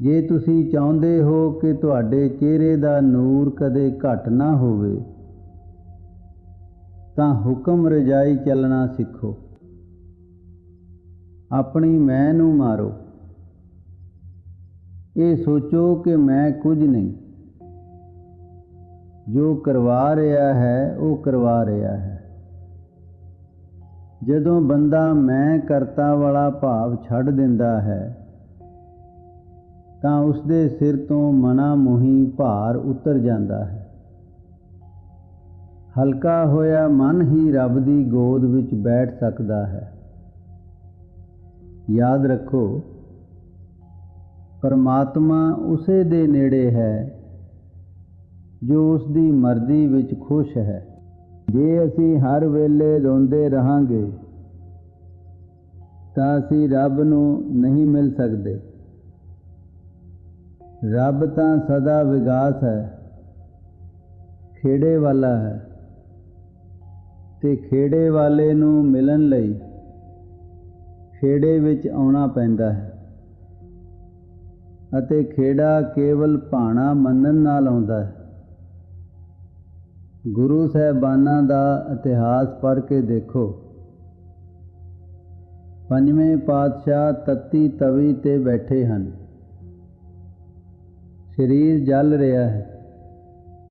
ਜੇ ਤੁਸੀਂ ਚਾਹੁੰਦੇ ਹੋ ਕਿ ਤੁਹਾਡੇ ਚਿਹਰੇ ਦਾ ਨੂਰ ਕਦੇ ਘਟ ਨਾ ਹੋਵੇ, ਤਾਂ ਹੁਕਮ ਰਜਾਈ ਚੱਲਣਾ ਸਿੱਖੋ। ਆਪਣੀ ਮੈਂ ਨੂੰ ਮਾਰੋ। ਇਹ ਸੋਚੋ ਕਿ ਮੈਂ ਕੁਝ ਨਹੀਂ। ਜੋ ਕਰਵਾ ਰਿਹਾ ਹੈ, ਉਹ ਕਰਵਾ ਰਿਹਾ ਹੈ। ਜਦੋਂ ਬੰਦਾ ਮੈਂ ਕਰਤਾ ਵਾਲਾ ਭਾਵ ਛੱਡ ਦਿੰਦਾ ਹੈ ਤਾਂ ਉਸ ਦੇ ਸਿਰ ਤੋਂ ਮਨਾ ਮੋਹੀ ਭਾਰ ਉਤਰ ਜਾਂਦਾ ਹੈ। ਹਲਕਾ ਹੋਇਆ ਮਨ ਹੀ ਰੱਬ ਦੀ ਗੋਦ ਵਿੱਚ ਬੈਠ ਸਕਦਾ ਹੈ। ਯਾਦ ਰੱਖੋ, ਪਰਮਾਤਮਾ ਉਸੇ ਦੇ ਨੇੜੇ ਹੈ, ਜੋ ਉਸ ਦੀ ਮਰਜ਼ੀ ਵਿੱਚ ਖੁਸ਼ ਹੈ। ਜੇ ਅਸੀਂ ਹਰ ਵੇਲੇ ਰੋਂਦੇ ਰਹਾਂਗੇ, ਤਾਂ ਅਸੀਂ ਰੱਬ ਨੂੰ ਨਹੀਂ ਮਿਲ ਸਕਦੇ। ਰੱਬ ਤਾਂ ਸਦਾ ਵਿਗਾਸ ਹੈ, ਖੇੜੇ ਵਾਲਾ ਹੈ। ਤੇ ਖੇੜੇ ਵਾਲੇ ਨੂੰ ਮਿਲਣ ਲਈ ਖੇੜੇ ਵਿੱਚ ਆਉਣਾ ਪੈਂਦਾ ਹੈ ਅਤੇ ਖੇੜਾ ਕੇਵਲ ਭਾਣਾ ਮੰਨਣ ਨਾਲ ਆਉਂਦਾ ਹੈ। ਗੁਰੂ ਸਹਿਬਾਨਾਂ ਦਾ ਇਤਿਹਾਸ ਪੜ੍ਹ ਕੇ ਦੇਖੋ। ਪੰਜਵੇਂ ਪਾਤਸ਼ਾਹ ਤੱਤੀ ਤਵੀ ਤੇ ਬੈਠੇ ਹਨ। ਸਰੀਰ ਜਲ ਰਿਹਾ ਹੈ।